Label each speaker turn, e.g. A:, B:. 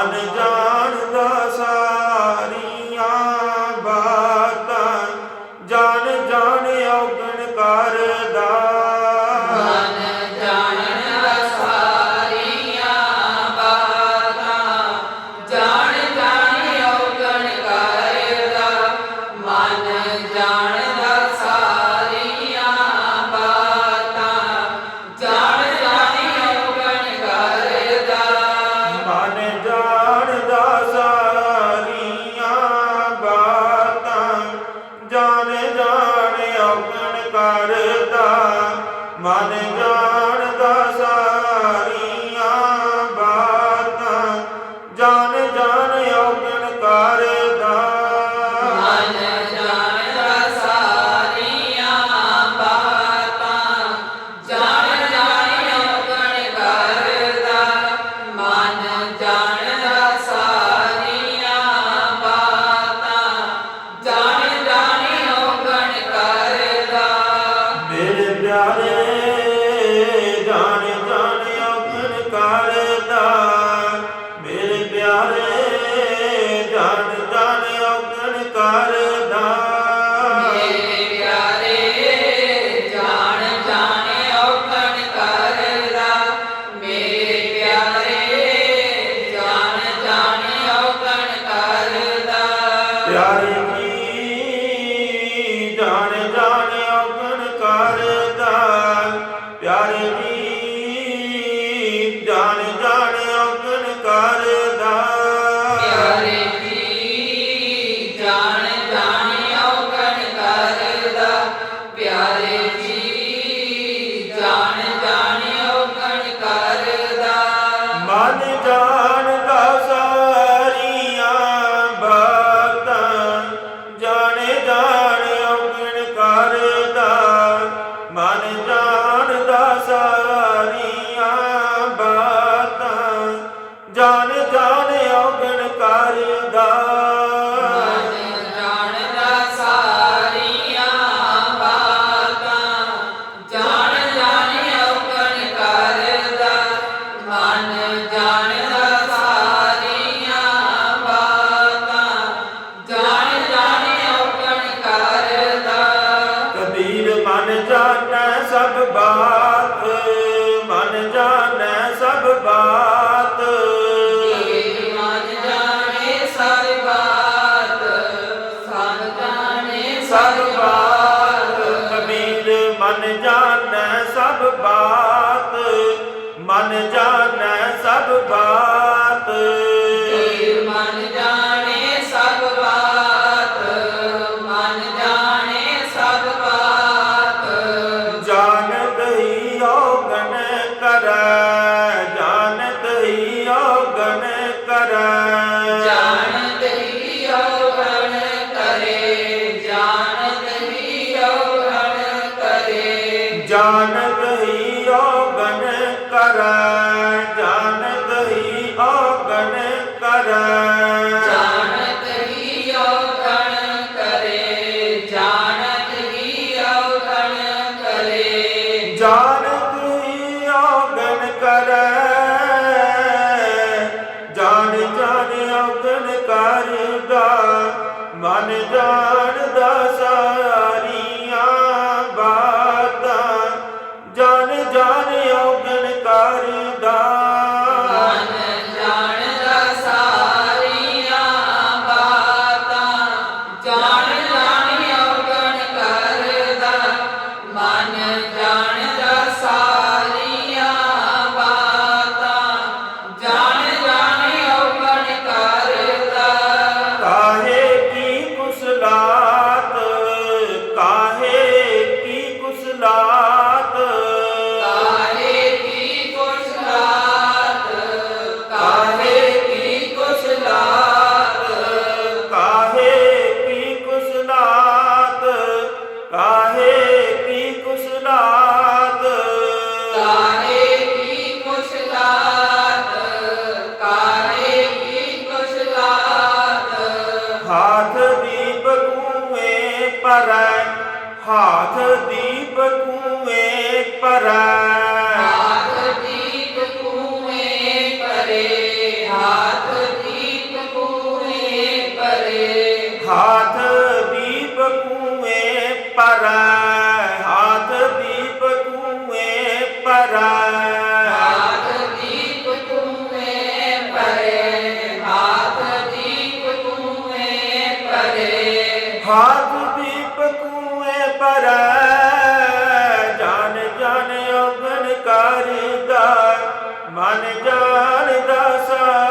A: জান
B: ਮਨ ਜਾ ਪਿਆਰ ਕੀ?
A: ਜਾਣ ਜਾਣ ਆਪਨ ਕਰਦਾ। ਪਿਆਰ ਕੀ? ਜਾਣ ਜਾਣ ਆਪਨ ਕਰਦਾ। ਪਿਆਰ ਕੀ? ਜਾਣ ਜਾਣ ਆਪਨ ਕਰਦਾ।
B: ਪਿਆਰ ਕੀ? ਜਾਣ
A: জানে ਕਰੈ ਜਾਣਤ ਹੀ ਔਗਣ ਕਰੈ।
B: ਜਾਣਤ ਹੀ ਔਗਣ ਕਰੇ ਜਾਣਤ ਹੀ ਔਗਣ ਕਰੇ।
A: ਜਾਣਤ ਹੀ ਔਗਣ ਕਰੈ ਜਾਣਤ ਹੀ ਔਗਣ ਕਰੈ। ਜਾਣਦਾ ਸਾਰੀਆਂ ਬਾਤਾਂ ਜਾਣ ਜਾਣ ਔਗਣ ਕਰਦਾ।
B: ਜਾਣ ਜਾਣ ਔਗਣ ਕਰਦਾ। ਮਨ ਜਾਣ
A: ਹਾਥ ਦੀਪ ਕੂਏ ਪਰੈ ਹਾਥ ਦੀਪ ਕੂਏ ਪਰੈ। ਮਨ ਜਾਣਦਾ ਸਾ